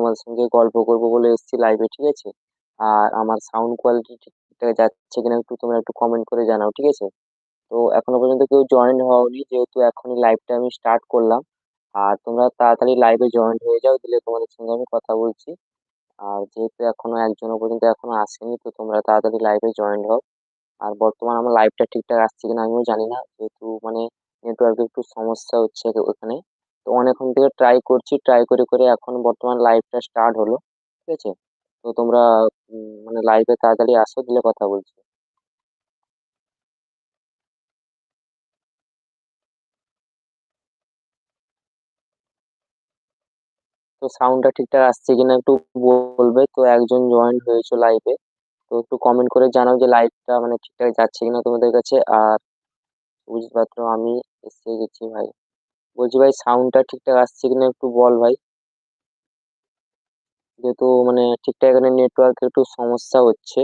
তোমাদের সঙ্গে গল্প করব বলে এসেছি লাইভে ঠিক আছে? আর আমার সাউন্ড কোয়ালিটি ঠিকঠাক যাচ্ছে কিনা একটু তোমরা একটু কমেন্ট করে জানাও, ঠিক আছে? তো এখনও পর্যন্ত কেউ জয়েন হওনি, যেহেতু এখনই লাইভটা আমি স্টার্ট করলাম। আর তোমরা তাড়াতাড়ি লাইভে জয়েন হয়ে যাও, দিলে তোমাদের সঙ্গে আমি কথা বলছি। আর যেহেতু এখনও একজনও পর্যন্ত এখনও আসেনি, তো তোমরা তাড়াতাড়ি লাইভে জয়েন হও। আর বর্তমান আমার লাইভটা ঠিকঠাক আসছে কিনা আমিও জানি না, যেহেতু মানে নেটওয়ার্কের একটু সমস্যা হচ্ছে ওখানে। তো অনেকক্ষণ থেকে ট্রাই করছি ট্রাই করে করে এখন বর্তমান লাইভটা স্টার্ট হলো, ঠিক আছে? তো তোমরা মানে লাইভে তাড়াতাড়ি আসো দিলে কথা বলছি। তো সাউন্ডটা ঠিকঠাক আসছে কিনা একটু বলবে? তো একজন জয়েন হয়েছে লাইভে তো একটু কমেন্ট করে জানাও যে লাইভটা মানে ঠিকঠাক যাচ্ছে কিনা তোমাদের কাছে। আর বুঝতে পারছ, আমি এসে গেছি ভাই। বলছি ভাই সাউন্ডটা ঠিকঠাক আসছে কিনা একটু বল ভাই। যেহেতু মানে ঠিকঠাক এখানে নেটওয়ার্ক একটু সমস্যা হচ্ছে।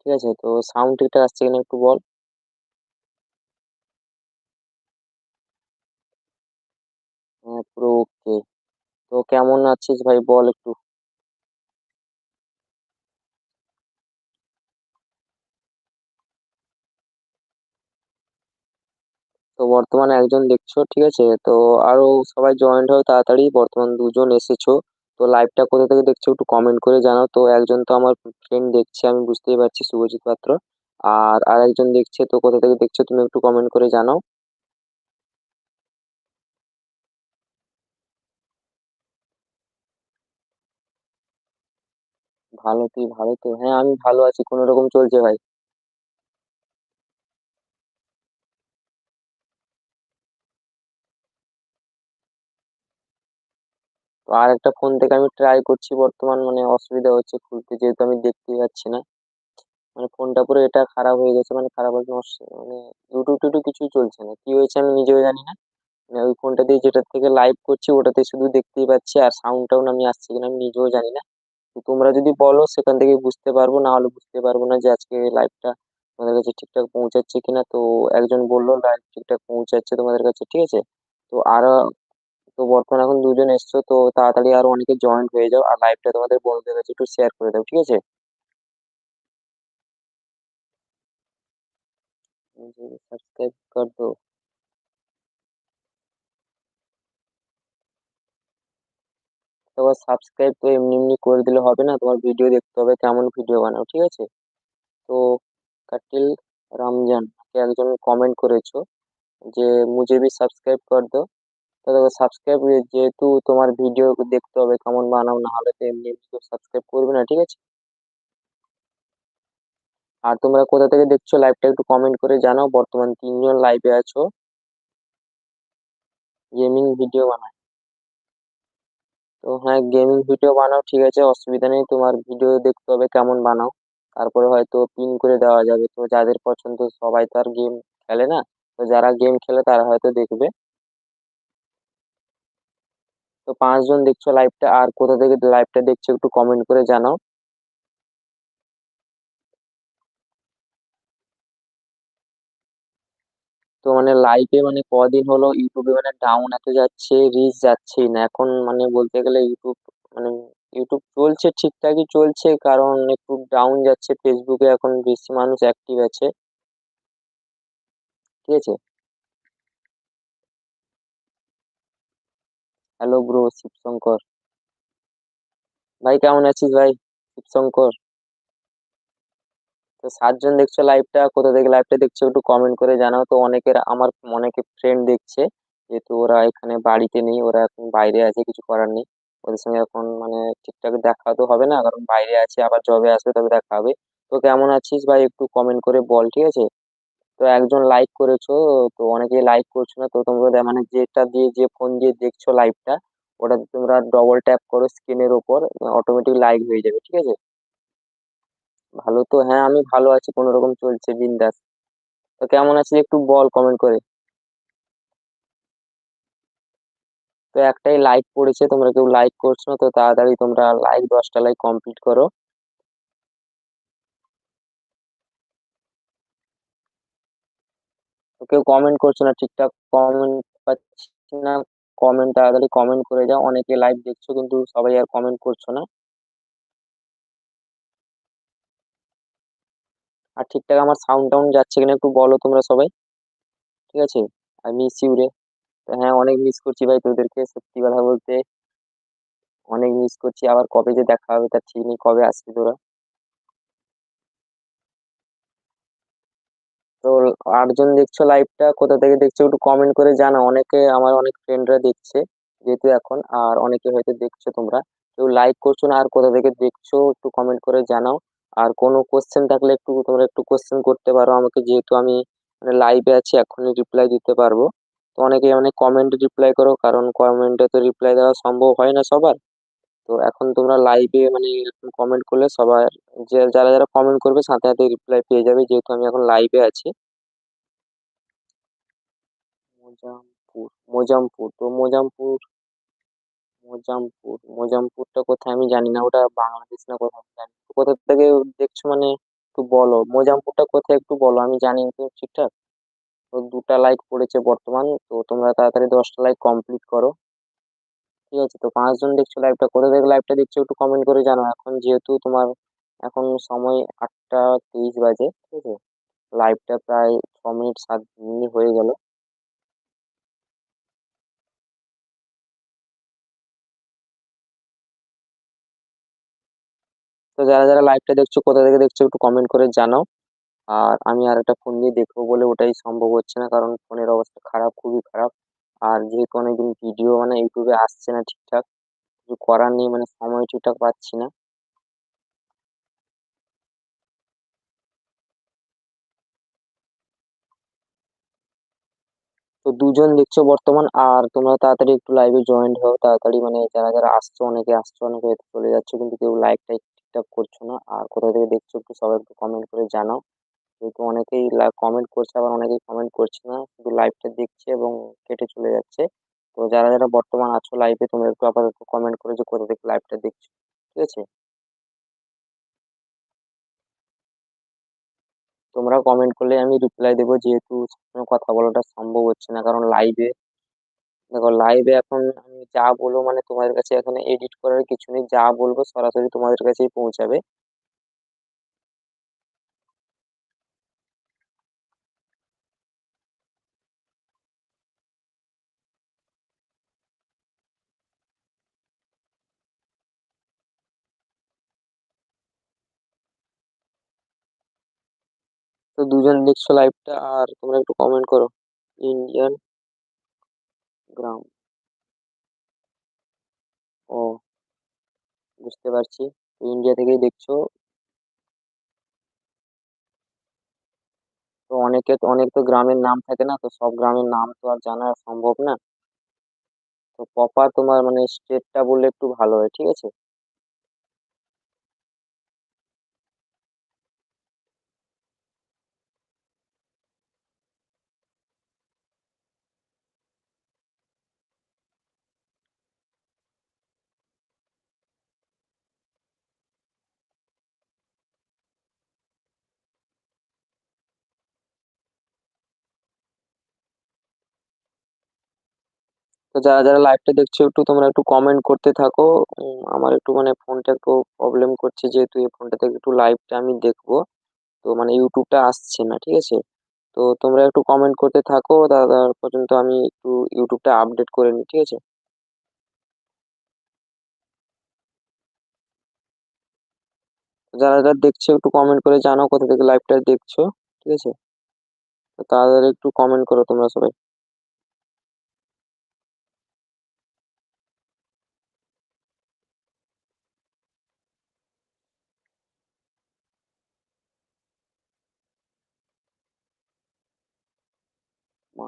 ঠিক আছে, তো সাউন্ড ঠিকঠাক আসছে কিনা একটু বল। হ্যাঁ পুরো ওকে তো কেমন আছিস ভাই বল একটু। তো বর্তমানে একজন দেখছ, ঠিক আছে? তো আরও সবাই জয়েন্ট হও তাড়াতাড়ি। বর্তমান দুজন এসেছ। তো লাইভটা কোথা থেকে দেখছ একটু কমেন্ট করে জানাও। তো একজন তো আমার ফ্রেন্ড দেখছে, আমি বুঝতেই পারছি শুভজিৎ পাত্র। আর আরেকজন দেখছে তো কোথা থেকে দেখছ তুমি একটু কমেন্ট করে জানাও। ভালো তুই ভালো তো? হ্যাঁ আমি ভালো আছি কোনো রকম চলছে ভাই। আর একটা ফোন থেকে আমি ট্রাই করছি বর্তমান মানে অসুবিধা হচ্ছে খুলতে, যেহেতু আমি দেখতেই পাচ্ছি না। মানে ফোনটা পুরো এটা খারাপ হয়ে গেছে মানে খারাপ নষ্ট- মানে ইউটিউব টিউটিউব কিছুই চলছে না। কি হয়েছে আমি নিজেও জানি না। মানে ওই ফোনটা দিয়ে যেটা থেকে লাইভ করছি ওটাতে শুধু দেখতেই পাচ্ছি আর সাউন্ডটাও আমি আসছে কিনা আমি নিজেও জানি না। তো তোমরা যদি বলো, সেখান থেকে বুঝতে পারব, না হলে বুঝতে পারব না যে আজকে লাইভটা তোমাদের কাছে ঠিকঠাক পৌঁছাচ্ছে কিনা। তো একজন বলল লাইভ ঠিকঠাক পৌঁছাচ্ছে তোমাদের কাছে। ঠিক আছে? তো আরও তো বর্তমানে এখন দুজন এসছো, তো তাড়াতাড়ি আরও অনেকে জয়েন হয়ে যাও আর লাইভটা তোমাদের বন্ধুদের কাছে একটু শেয়ার করে দাও, ঠিক আছে? সাবস্ক্রাইব কর দো তোমার সাবস্ক্রাইব তো এমনি এমনি করে দিলে হবে না, তোমার ভিডিও দেখতে হবে কেমন ভিডিও বানাও, ঠিক আছে? তো কাটিল রমজান একজন কমেন্ট করেছ যে মুझे भी সাবস্ক্রাইব কর দো তো দেখো সাবস্ক্রাইব যেহেতু তোমার ভিডিও দেখতে হবে, কেমন বানাও, না হলে তো এমনি এমনি সাবস্ক্রাইব করবে না, ঠিক আছে? আর তোমরা কোথা থেকে দেখছ লাইভটা একটু কমেন্ট করে জানাও। বর্তমান তিনজন লাইভে আছো। গেমিং ভিডিও বানাও তো হ্যাঁ গেমিং ভিডিও বানাও, ঠিক আছে? অসুবিধা নেই, তোমার ভিডিও দেখতে হবে, কেমন বানাও। তারপরে হয়তো পিন করে দেওয়া যাবে। তো যাদের পছন্দ, সবাই তো আর গেম খেলে না। তো যারা গেম খেলে তারা হয়তো দেখবে। তো পাঁচজন দেখছ লাইভটা আর কোথা থেকে লাইভটা দেখছ একটু কমেন্ট করে জানাও। তো মানে লাইভে মানে কদিন হলো ইউটিউবে মানে ডাউন এত যাচ্ছে রিচ যাচ্ছেই না। এখন মানে বলতে গেলে ইউটিউব মানে ইউটিউব চলছে ঠিকঠাকই চলছে, কারণ একটু ডাউন যাচ্ছে। ফেসবুকে এখন বেশি মানুষ অ্যাক্টিভ আছে। ঠিক আছে? হ্যালো ব্রো শিবশঙ্কর ভাই, কেমন আছিস ভাই? শিবশঙ্কর তো সাতজন দেখছ লাইভটা কোথা থেকে লাইভটা দেখছ একটু কমেন্ট করে জানাও। তো অনেকের, আমার অনেকে ফ্রেন্ড দেখছে, যেহেতু ওরা এখানে বাড়িতে নেই, ওরা এখন বাইরে আছে, কিছু করার নেই। ওদের সঙ্গে এখন মানে ঠিকঠাক দেখা তো হবে না, কারণ বাইরে আছে, আবার জবে আসবে, তবে দেখা হবে। তো কেমন আছিস ভাই, একটু কমেন্ট করে বল, ঠিক আছে? তো একজন লাইক করেছ, তো অনেকে লাইক করছ না, তো তোমরা মানে যেটা দিয়ে যে ফোন দিয়ে দেখছ লাইভটা ওটা তোমরা ডবল ট্যাপ করো স্ক্রিনের ওপর অটোমেটিক লাইক হয়ে যাবে, ঠিক আছে? ভালো তো হ্যাঁ আমি ভালো আছি, কোনো রকম চলছে, বিন্দাস। তো কেমন আছিস একটু বল কমেন্ট করে। তো একটাই লাইক পড়েছে, তোমরা কেউ লাইক করছ না, তো তাড়াতাড়ি তোমরা লাইক দশটা লাইক কমপ্লিট করো। কেউ কমেন্ট করছ না, ঠিকঠাক কমেন্ট পাচ্ছি না কমেন্ট তাড়াতাড়ি কমেন্ট করে যাও, অনেকে লাইভ দেখছ কিন্তু সবাই আর কমেন্ট করছ না। আর ঠিকঠাক আমার সাউন্ড টাউন্ড যাচ্ছে কিনা একটু বলো তোমরা সবাই। ঠিক আছে? আর মিস ইউ রে। হ্যাঁ অনেক মিস করছি ভাই তোদেরকে, সত্যি কথা বলতে। অনেক মিস করছি। আবার কবে যে দেখা হবে তার ঠিক নেই, কবে আসবি তোরা? তো আটজন দেখছ লাইভটা কোথা থেকে দেখছ একটু কমেন্ট করে জানাও অনেকে আমার অনেক ফ্রেন্ডরা দেখছে যেহেতু এখন, আর অনেকে হয়তো দেখছ তোমরা। কেউ লাইক করছ না, আর কোথা থেকে দেখছ একটু কমেন্ট করে জানাও। আর কোনো কোশ্চেন থাকলে একটু, তোমরা একটু কোশ্চেন করতে পারো। আমাকে যেহেতু আমি মানে লাইভে আছি, এখনই রিপ্লাই দিতে পারব। তো অনেকে মানে কমেন্ট রিপ্লাই করো, কারণ কমেন্টে তো রিপ্লাই দেওয়া সম্ভব হয় না সবার। তো এখন তোমরা লাইভে মানে কমেন্ট করলে সবার, যে যারা যারা কমেন্ট করবে সাথে সাথে রিপ্লাই পেয়ে যাবে, যেহেতু আমি এখন লাইভে আছি। মোজামপুর মোজামপুর, তো মোজামপুর মোজামপুর, মোজামপুরটা কোথায় আমি জানি না, ওটা বাংলাদেশ না কোথায় জানি। কোথা থেকে দেখছ মানে একটু বলো, মোজামপুরটা কোথায় একটু বলো, আমি জানি তো ঠিকঠাক। তো দুটা লাইক পড়েছে বর্তমান, তো তোমরা তাড়াতাড়ি দশটা লাইক কমপ্লিট করো। ঠিক আছে? তো পাঁচজন দেখছ লাইভটা কোথা থেকে লাইভটা দেখছ একটু কমেন্ট করে জানাও। এখন যেহেতু তোমার এখন সময় আটটা তেইশ বাজে, ঠিক আছে? লাইভটা প্রায় ছ মিনিট সাত মিনিট হয়ে গেল। তো যারা যারা লাইভটা দেখছ, কোথা থেকে দেখছ একটু কমেন্ট করে জানাও। আর আমি আর একটা ফোন দিয়ে দেখব বলে ওটাই সম্ভব হচ্ছে না, কারণ ফোনের অবস্থা খারাপ, খুবই খারাপ। আর যেহেতু অনেকদিন ভিডিও মানে ইউটিউবে আসছে না ঠিকঠাক, কিছু করার নেই মানে সময় ঠিকঠাক পাচ্ছি না। তো দুজন দেখছ বর্তমান আর তোমরা তাড়াতাড়ি একটু লাইভে জয়েন্ট হও, তাড়াতাড়ি মানে যারা যারা আসছো, অনেকে আসছো, অনেকে চলে যাচ্ছে, কিন্তু কেউ লাইক টাইক ঠিকঠাক করছ না। আর কোথা থেকে দেখছ একটু সবাই একটু কমেন্ট করে জানাও। যেহেতু অনেকেই কমেন্ট করছে, আবার অনেকেই কমেন্ট করছে না। শুধু লাইভটা দেখছে এবং কেটে চলে যাচ্ছে। তো যারা যারা বর্তমান আছো লাইভে তোমরা একটু আপাতত কমেন্ট করে যে কোথা থেকে লাইভটা দেখছ, ঠিক আছে? তোমরা কমেন্ট করলে আমি রিপ্লাই দেবো, যেহেতু কথা বলাটা সম্ভব হচ্ছে না, কারণ লাইভে দেখো লাইভে এখন আমি যা বলব মানে তোমাদের কাছে এখন এডিট করার কিছু নেই, যা বলব সরাসরি তোমাদের কাছেই পৌঁছাবে। তো দুজন দেখছ লাইভটা আর তোমরা একটু কমেন্ট করো। ইন্ডিয়ান গ্রাম ও, বুঝতে পারছি। ইন্ডিয়া থেকেই দেখছ। তো অনেকে অনেক তো গ্রামের নাম থাকে না, তো সব গ্রামের নাম তো আর জানা সম্ভব না। তো প্রপার তোমার মানে স্টেটটা বললে একটু ভালো হয়, ঠিক আছে? তো যারা যারা লাইভটা দেখছ, একটু তোমরা একটু কমেন্ট করতে থাকো। আমার একটু মানে ফোনটা একটু প্রবলেম করছে, যেহেতু এই ফোনটা থেকে একটু লাইভটা আমি দেখব। তো মানে ইউটিউবটা আসছে না, ঠিক আছে? তো তোমরা একটু কমেন্ট করতে থাকো, দাদা পর্যন্ত আমি একটু ইউটিউবটা আপডেট করে নিই, ঠিক আছে? যারা যারা দেখছ, একটু কমেন্ট করে জানাও কোথা থেকে লাইভটা দেখছ, ঠিক আছে? তাদের একটু কমেন্ট করো তোমরা সবাই।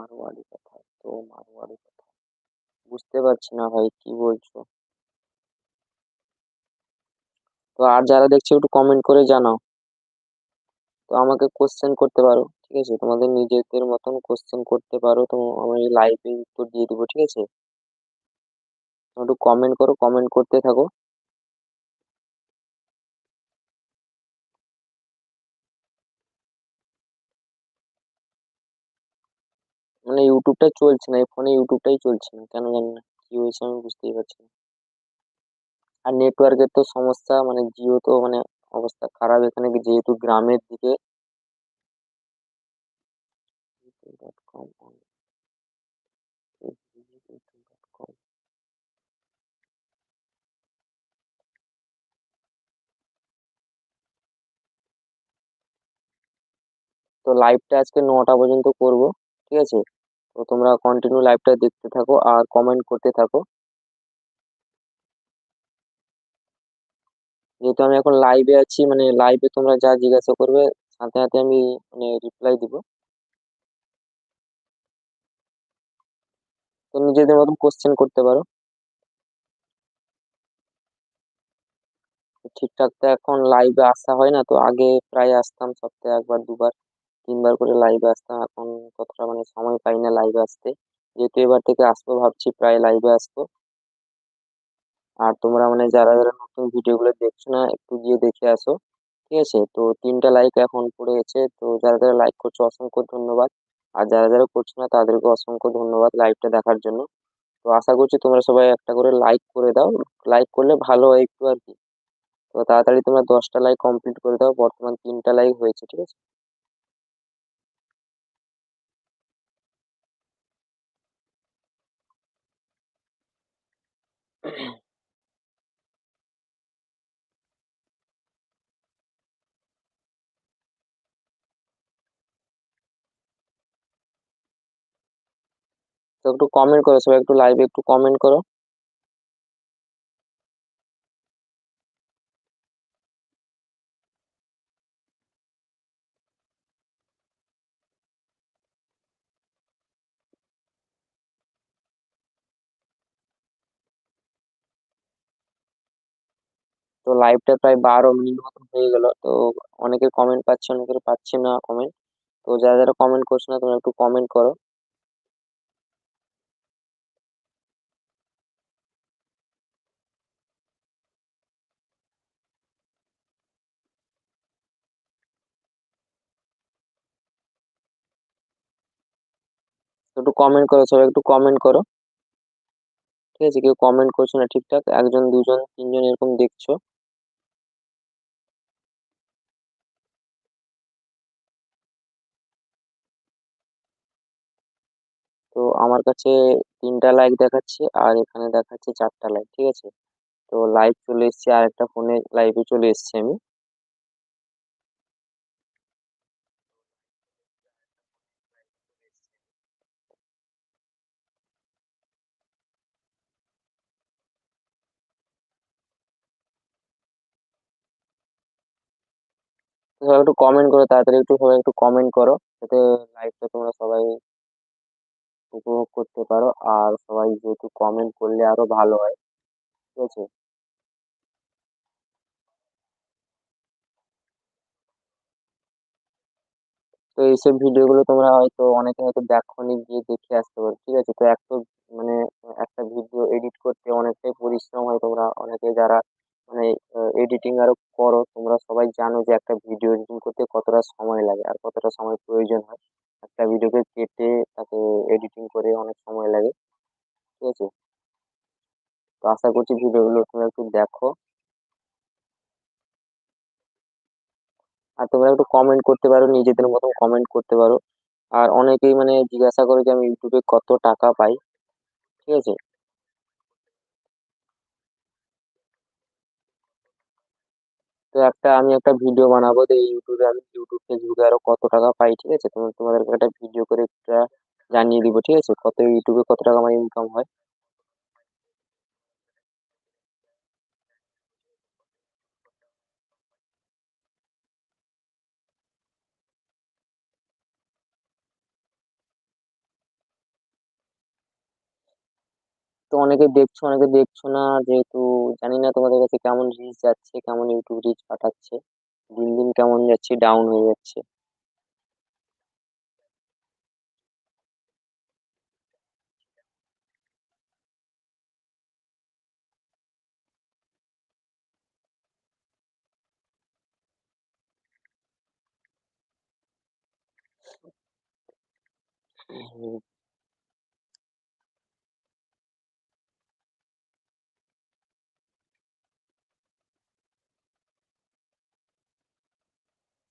মারওয়াড়ি কথা, তো মারওয়াড়ি কথা বুঝতে পারছি না ভাই, কি বলছো? তো আর যারা দেখছ একটু কমেন্ট করে জানাও। তো আমাকে কোশ্চেন করতে পারো, ঠিক আছে? তোমাদের নিজেদের মতন কোশ্চেন করতে পারো, তো আমি লাইভে উত্তর দিয়ে দিবো, ঠিক আছে? একটু কমেন্ট করো কমেন্ট করতে থাকো। মানে ইউটিউবটা চলছে না, এই ফোনে ইউটিউবটাই চলছে না, কেন জানি না, কি হয়েছে আমি বুঝতেই পারছি না। আর নেটওয়ার্কের তো সমস্যা মানে জিও তো মানে অবস্থা খারাপ, এখানে যেহেতু গ্রামের দিকে তো লাইভটা আজকে নটা পর্যন্ত করব, ঠিক আছে? তো তোমরা কন্টিনিউ লাইভটা দেখতে থাকো আর কমেন্ট করতে থাকো। যেহেতু আমি এখন লাইভে আছি মানে লাইভে তোমরা যা জিজ্ঞাসা করবে, সাথে সাথে আমি মানে রিপ্লাই দিব। তো নিজেদের মতন কোশ্চেন করতে পারো। ঠিকঠাক তো এখন লাইভে আসা হয় না, তো আগে প্রায় আসতাম সপ্তাহে একবার, দুবার। তিনবার করে লাইভে আসতাম এখন ততটা মানে সময় পাই না লাইভে আসতে। যেহেতু এবার থেকে আসব ভাবছি, প্রায় লাইভে আসব। আর তোমরা মানে যারা যারা নতুন ভিডিও গুলো দেখছ না, একটু গিয়ে দেখে আসো। ঠিক আছে? তো তিনটা লাইক এখন পড়ে গেছে তো যারা যারা লাইক করছ, অসংখ্য ধন্যবাদ। আর যারা যারা করছ না, তাদেরকে অসংখ্য ধন্যবাদ লাইভটা দেখার জন্য। তো আশা করছি তোমরা সবাই একটা করে লাইক করে দাও। লাইক করলে ভালো হয় একটু আর কি। তো তাড়াতাড়ি তোমরা দশটা লাইক কমপ্লিট করে দাও। বর্তমান তিনটা লাইক হয়েছে, ঠিক আছে? তো একটু কমেন্ট করো সবাই একটু লাইভে একটু কমেন্ট করো। তো লাইভটা প্রায় বারো মিনিট মতন হয়ে গেল। তো অনেকে কমেন্ট পাচ্ছে, অনেকের পাচ্ছে না কমেন্ট তো যারা যারা কমেন্ট করছ না, তোমরা একটু কমেন্ট করো। একটু কমেন্ট করো, সবাই একটু কমেন্ট করো। ঠিক আছে, কেউ কমেন্ট করছ না ঠিকঠাক। একজন, দুজন, তিনজন এরকম দেখছ। তো আমার কাছে তিনটা লাইক দেখাচ্ছে আর এখানে দেখাচ্ছে চারটা লাইক ঠিক আছে? তো লাইভ চলে এসেছে আর একটা ফোনে লাইভে চলে এসেছি আমি। একটু কমেন্ট করো, তাড়াতাড়ি একটু সবাই একটু কমেন্ট করো, যাতে লাইভটা তোমরা সবাই উপভোগ করতে পারো। আর সবাই যেহেতু কমেন্ট করলে আরও ভালো হয়। ঠিক আছে? তো এইসব ভিডিও গুলো তোমরা হয়তো অনেকে হয়তো দেখোনি, গিয়ে দেখে আসতে পারো। ঠিক আছে? তো একটা মানে একটা ভিডিও এডিট করতে অনেকটাই পরিশ্রম হয় তোমরা। অনেকে যারা মানে এডিটিং আরও করো। তোমরা সবাই জানো যে একটা ভিডিও এডিটিং করতে কতটা সময় লাগে আর কতটা সময় প্রয়োজন হয়। একটা ভিডিওকে কেটে তাকে এডিটিং করে অনেক সময় লাগে। ঠিক আছে? তো আশা করছি ভিডিওগুলো তোমরা একটু দেখো। আর তোমরা একটু কমেন্ট করতে পারো, নিজেদের মতন কমেন্ট করতে পারো। আর অনেকেই মানে জিজ্ঞাসা করে যে আমি ইউটিউবে কত টাকা পাই। ঠিক আছে? তো একটা, আমি একটা ভিডিও বানাবো যে ইউটিউবে আমি ইউটিউব ফেসবুকে আরও কত টাকা পাই, ঠিক আছে? তোমার, তোমাদেরকে একটা ভিডিও করে একটা জানিয়ে দিব, ঠিক আছে? কত ইউটিউবে কত টাকা আমার ইনকাম হয়? তো অনেকে দেখছ অনেকে দেখছ না, যেহেতু জানি না তোমাদের কাছে কেমন রিচ যাচ্ছে, কেমন ইউটিউব রিচ পাঠাচ্ছে। দিন দিন কেমন যাচ্ছে ডাউন হয়ে যাচ্ছে।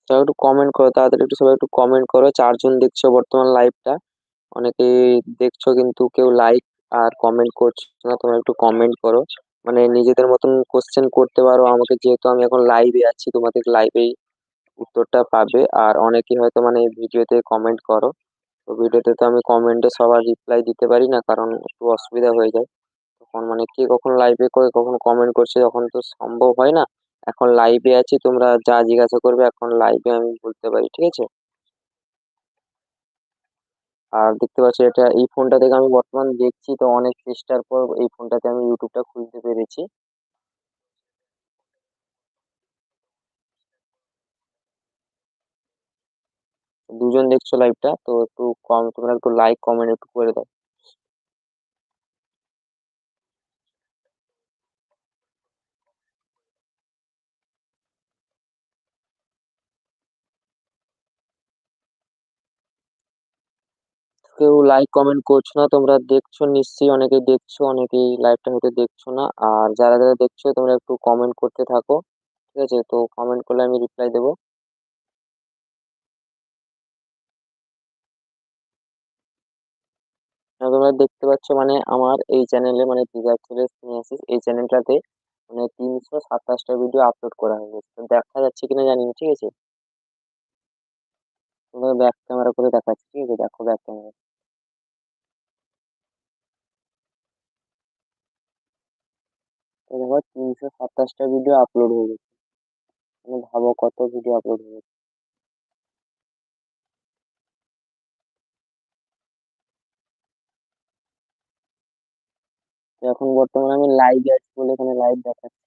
সবাই একটু কমেন্ট করো, তাড়াতাড়ি একটু সবাই একটু কমেন্ট করো। চারজন দেখছ বর্তমান লাইভটা অনেকেই দেখছ কিন্তু কেউ লাইক আর কমেন্ট করছ না, তোমরা একটু কমেন্ট করো। মানে নিজেদের মতন কোশ্চেন করতে পারো। আমাকে যেহেতু আমি এখন লাইভে আছি, তোমাদের লাইভেই উত্তরটা পাবে। আর অনেকেই হয়তো মানে ভিডিওতে কমেন্ট করো। তো ভিডিওতে তো আমি কমেন্টে সবার রিপ্লাই দিতে পারি না, কারণ একটু অসুবিধা হয়ে যায়। তখন মানে কে কখন লাইভে করে কখন কমেন্ট করছে তখন তো সম্ভব হয় না। এখন লাইভে আছি, তোমরা যা জিজ্ঞাসা করবে এখন লাইভে আমি বলতে পারি, ঠিক আছে? আর দেখতে পাচ্ছি এটা, এই ফোনটা থেকে আমি বর্তমান দেখছি তো অনেক চেষ্টার পর এই ফোনটাতে আমি ইউটিউবটা খুলতে পেরেছি। দুজন দেখছ লাইভটা তো একটু কম, তোমরা একটু লাইক কমেন্ট একটু করে দাও। কেউ লাইক কমেন্ট করছ না, তোমরা দেখছ, নিশ্চয়ই অনেকেই দেখছ, অনেকেই লাইভটা হয়তো দেখছ না। আর যারা যারা দেখছ, তোমরা একটু কমেন্ট করতে থাকো, ঠিক আছে? তো কমেন্ট করলে আমি রিপ্লাই দেবো। তোমরা দেখতে পাচ্ছ মানে আমার এই চ্যানেলে মানে এই চ্যানেলটাতে মানে তিনশো সাতাশটা ভিডিও আপলোড করা হয়ে গেছে। দেখা যাচ্ছে কিনা জানি ঠিক আছে? তোমাকে ব্যাক ক্যামেরা করে দেখাচ্ছি, ঠিক আছে? দেখো ব্যাক ক্যামেরা তিনশো সাতাশটা ভিডিও আপলোড হয়ে গেছে। মানে ভাবো কত ভিডিও আপলোড হয়ে গেছে। এখন বর্তমানে আমি লাইভ আছি বলে এখানে লাইভ দেখাচ্ছি।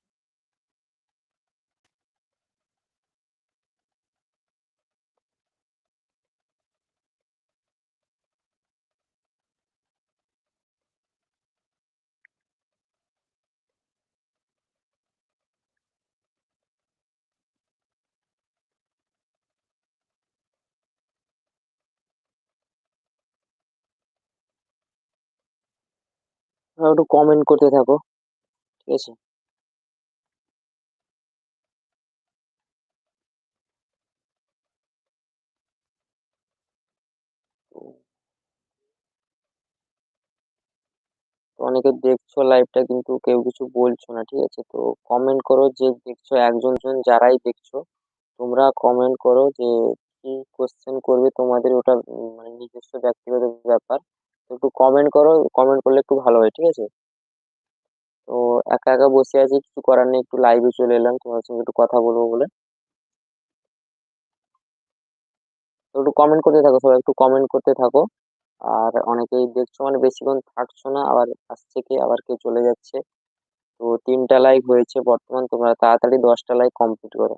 একটু কমেন্ট করতে থাকো। ঠিক আছে? অনেকে দেখছ লাইভটা কিন্তু কেউ কিছু বলছো না, ঠিক আছে? তো কমেন্ট করো যে দেখছ একজন জন যারাই দেখছ, তোমরা কমেন্ট করো যে কি কোশ্চেন করবে তোমাদের ওটা মানে নিজস্ব ব্যক্তিগত ব্যাপার। একটু কমেন্ট করো কমেন্ট করলে একটু ভালো হয়, ঠিক আছে? তো একা একা বসে আছি, কিছু করার নেই, একটু লাইভে চলে এলাম, তোমার সঙ্গে একটু কথা বলব বলে। তো একটু কমেন্ট করতে থাকো, সবাই একটু কমেন্ট করতে থাকো। আর অনেকেই দেখছ মানে বেশিক্ষণ থাকছো না, আবার আসছে কি, আবার কেউ চলে যাচ্ছে। তো তিনটা লাইক হয়েছে বর্তমান, তোমরা তাড়াতাড়ি দশটা লাইক কমপ্লিট করো।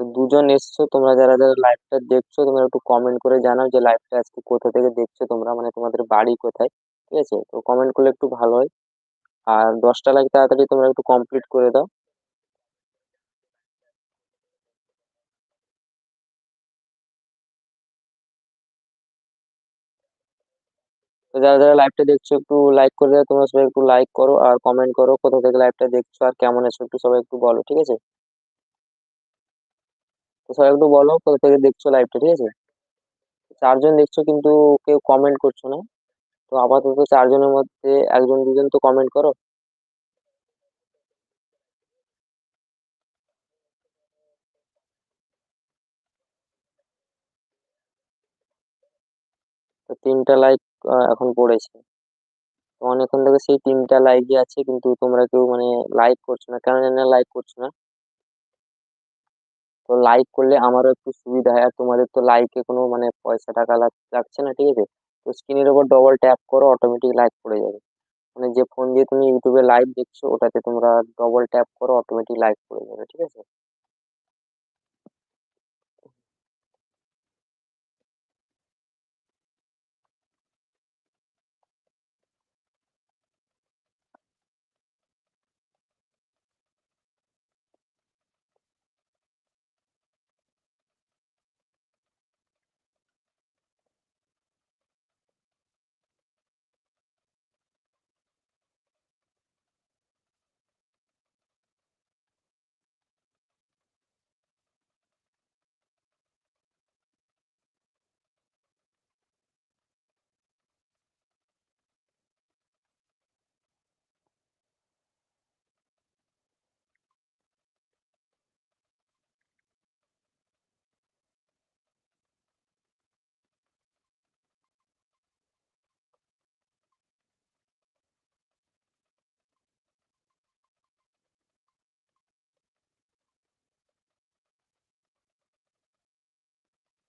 তো দুজন এসছো, তোমরা যারা যারা লাইভটা দেখছ, তোমরা একটু কমেন্ট করে জানাও যে লাইভটা আজকে কোথা থেকে দেখছ তোমরা মানে তোমাদের বাড়ি কোথায়, ঠিক আছে? তো কমেন্ট করলে একটু ভালো হয়। আর দশটা লাইক তাড়াতাড়ি তোমরা একটু কমপ্লিট করে দাও। তো যারা যারা লাইভটা দেখছ, একটু লাইক করে দাও, তোমরা সবাই একটু লাইক করো আর কমেন্ট করো কোথা থেকে লাইভটা দেখছ আর কেমন আছো একটু সবাই একটু বলো, ঠিক আছে? তো সবাই একটু বলো কোথা থেকে দেখছ লাইভটা ঠিক আছে? চারজন দেখছ কিন্তু কেউ কমেন্ট করছ না। তো আপাতত চারজনের মধ্যে একজন, দুজন তো কমেন্ট করো। তো তিনটা লাইক এখন পড়েছে। অনেকক্ষণ থেকে সেই তিনটা লাইকই আছে, কিন্তু তোমরা কেউ মানে লাইক করছ না। কেন জানি না লাইক করছ না। তো লাইক করলে আমারও একটু সুবিধা হয়। আর তোমাদের তো লাইকে কোনো মানে পয়সা টাকা লাগ- লাগছে না, ঠিক আছে? তো স্ক্রিনের ওপর ডবল ট্যাপ করো অটোমেটিক লাইক পড়ে যাবে। মানে যে ফোন দিয়ে তুমি ইউটিউবে লাইভ দেখছ, ওটাতে তোমরা ডবল ট্যাপ করো অটোমেটিক লাইক পড়ে যাবে, ঠিক আছে?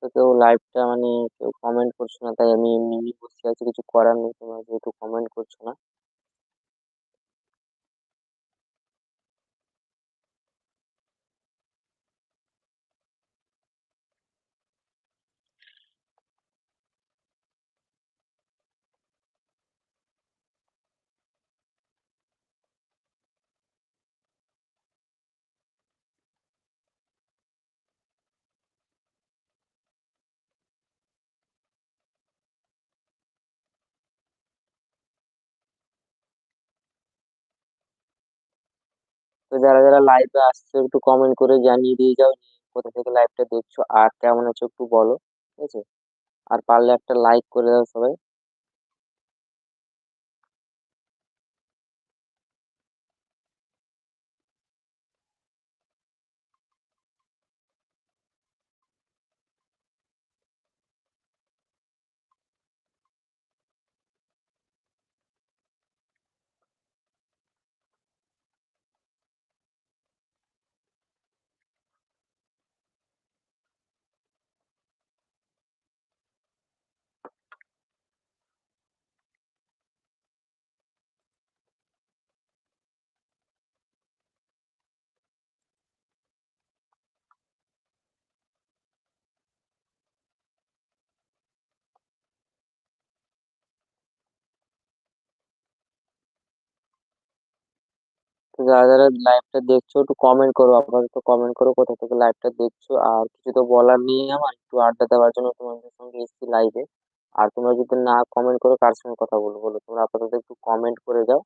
তো কেউ লাইভটা মানে কেউ কমেন্ট করছ না, তাই আমি এমনি বসে আছি, কিছু করার নেই, তোমরা যেহেতু কমেন্ট করছ না। তো যারা যারা লাইভে আসছো একটু কমেন্ট করে জানিয়ে দিয়ে যাও কোথা থেকে লাইভটা দেখছ আর কেমন আছো একটু বলো, ঠিক আছে? আর পারলে একটা লাইক করে দাও সবাই। যারা যারা লাইভটা দেখছ একটু কমেন্ট করো, আপাতত কমেন্ট করো কোথা থেকে লাইভটা দেখছ। আর কিছু তো বলার নেই আমার, একটু আড্ডা দেওয়ার জন্য তোমাদের সঙ্গে এসেছি লাইভে আর তোমরা যদি না কমেন্ট করো, কার সঙ্গে কথা বলব বলো? তোমরা আপাতত একটু কমেন্ট করে দাও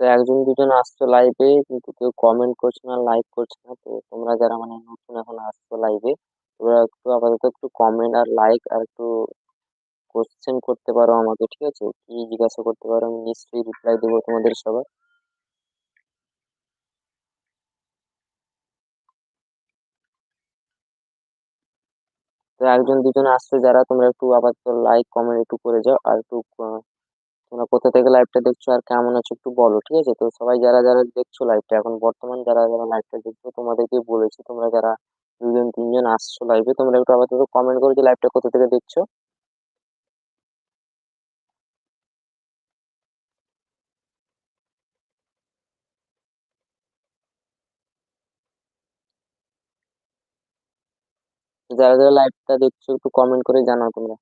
তো একজন দুজন আসছো লাইভে কিন্তু কেউ কমেন্ট করছে না লাইক করছে না, তো তোমরা যারা মানে নতুন এখন আসছো লাইভে তোমরা একটু আপাতত একটু কমেন্ট আর লাইক আর একটু কোশ্চেন করতে পারো আমাকে, ঠিক আছে? কি জিজ্ঞাসা করতে পারো, আমি নিশ্চয়ই রিপ্লাই দেবো তোমাদের সবার। তো একজন দুজন আসছে, যারা তোমরা একটু আপাতত লাইক কমেন্ট একটু করে যাও, আর একটু তোমরা কোথা থেকে লাইভটা দেখছ আর কেমন আছো একটু বলো, ঠিক আছে? তো সবাই যারা যারা দেখছ লাইভটা এখন বর্তমান যারা যারা লাইভটা দেখছ তোমাদেরকে বলেছি, তোমরা যারা দুজন, তিনজন আসছো লাইভে তোমরা একটু আপাতত কমেন্ট করো যে লাইভটা কোথা থেকে দেখছ। যারা যারা লাইভটা দেখছ, একটু কমেন্ট করে জানাও তোমরা।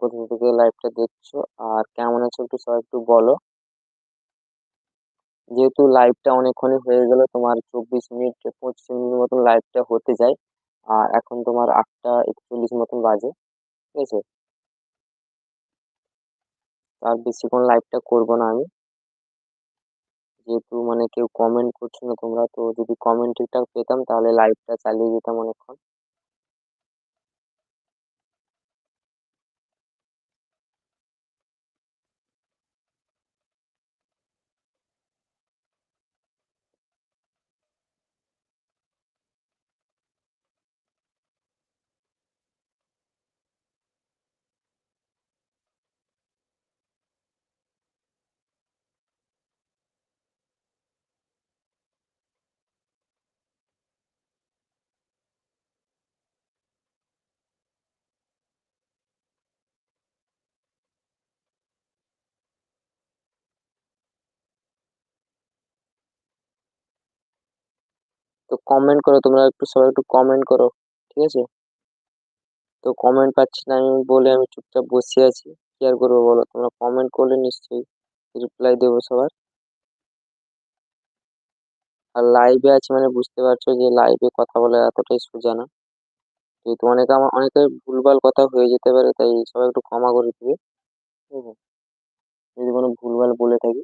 কোথা থেকে লাইভটা দেখছ। আর কেমন আছো একটু সবাই একটু বলো। যেহেতু লাইভটা অনেকক্ষণই হয়ে গেল, তোমার চব্বিশ মিনিট, পঁচিশ মিনিট মতন লাইভটা হতে যায়। আর এখন তোমার আটটা একচল্লিশ মতন বাজে, ঠিক আছে? আর বেশিক্ষণ লাইভটা করব না আমি। যেহেতু মানে কেউ কমেন্ট করছ না তোমরা, তো যদি কমেন্ট ঠিকঠাক পেতাম তাহলে লাইভটা চালিয়ে যেতাম অনেকক্ষণ। তো কমেন্ট করো, তোমরা একটু সবাই একটু কমেন্ট করো, ঠিক আছে? তো কমেন্ট পাচ্ছি না, আমি বলে আমি চুপচাপ বসে আছি, কি আর করব বলো? তোমরা কমেন্ট করলে নিশ্চয়ই রিপ্লাই দেবো সবার। আর লাইভে আছে মানে বুঝতে পারছ যে লাইভে কথা বলা এতটাই সোজা না। যেহেতু অনেকে আমার অনেকের ভুলভাল কথা হয়ে যেতে পারে, তাই সবাই একটু ক্ষমা করে দিবে, ঠিক আছে? যদি কোনো ভুলভাল বলে থাকি।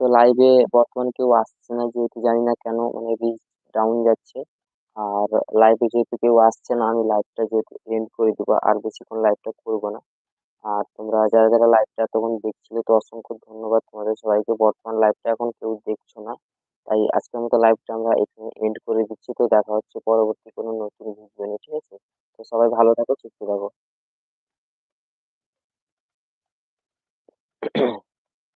তো লাইভে বর্তমানে কেউ আসছে না, যেহেতু জানি না কেন মানে রিচ ডাউন যাচ্ছে। আর লাইভে যেহেতু কেউ আসছে না, আমি লাইভটা যেহেতু এন্ড করে দেবো, আর বেশিক্ষণ লাইভটা করব না। আর তোমরা যারা যারা লাইভটা এতক্ষণ দেখছিলে, তো অসংখ্য ধন্যবাদ তোমাদের সবাইকে। বর্তমান লাইভটা এখন কেউ দেখছ না, তাই আজকের মতো লাইভটা আমরা এখানে এন্ড করে দিচ্ছি। তো দেখা হচ্ছে পরবর্তী কোনো নতুন ভিডিও নিয়ে, ঠিক আছে? তো সবাই ভালো থাকো, সুস্থ থাকো।